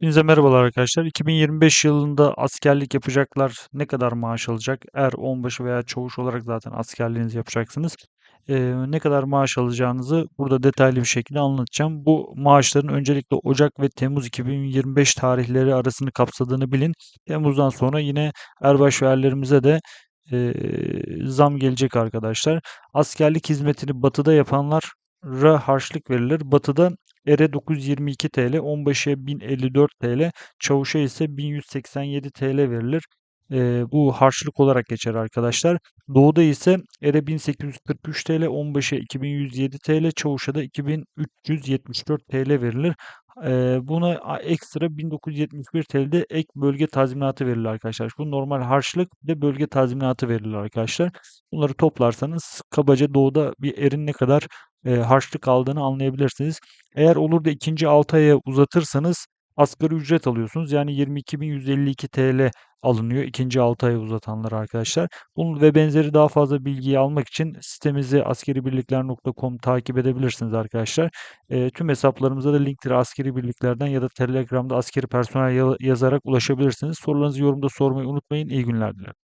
Hepinize merhabalar arkadaşlar. 2025 yılında askerlik yapacaklar ne kadar maaş alacak? Er, onbaşı veya çavuş olarak zaten askerliğinizi yapacaksınız. Ee, ne kadar maaş alacağınızı burada detaylı bir şekilde anlatacağım. Bu maaşların öncelikle Ocak ve Temmuz 2025 tarihleri arasını kapsadığını bilin. Temmuz'dan sonra yine erbaş ve de e, zam gelecek arkadaşlar. Askerlik hizmetini batıda yapanlara harçlık verilir. Batıda ere 922 TL, onbaşıya 1054 TL, çavuşa ise 1187 TL verilir. Ee, bu harçlık olarak geçer arkadaşlar. Doğuda ise ere 1843 TL, onbaşıya 2107 TL, çavuşa da 2374 TL verilir. Ee, buna ekstra 1971 TL'de ek bölge tazminatı verilir arkadaşlar. Bu normal harçlık de bölge tazminatı verilir arkadaşlar. Bunları toplarsanız kabaca doğuda bir erin ne kadar e, harçlık aldığını anlayabilirsiniz. Eğer olur da ikinci 6 aya uzatırsanız asgari ücret alıyorsunuz. Yani 22.152 TL alınıyor ikinci 6 aya uzatanlar arkadaşlar. Bunun ve benzeri daha fazla bilgiyi almak için sitemizi askeribirlikler.com takip edebilirsiniz arkadaşlar. E, tüm hesaplarımıza da linkleri askeri birliklerden ya da Telegram'da askeri personel ya- yazarak ulaşabilirsiniz. Sorularınızı yorumda sormayı unutmayın. İyi günler dilerim.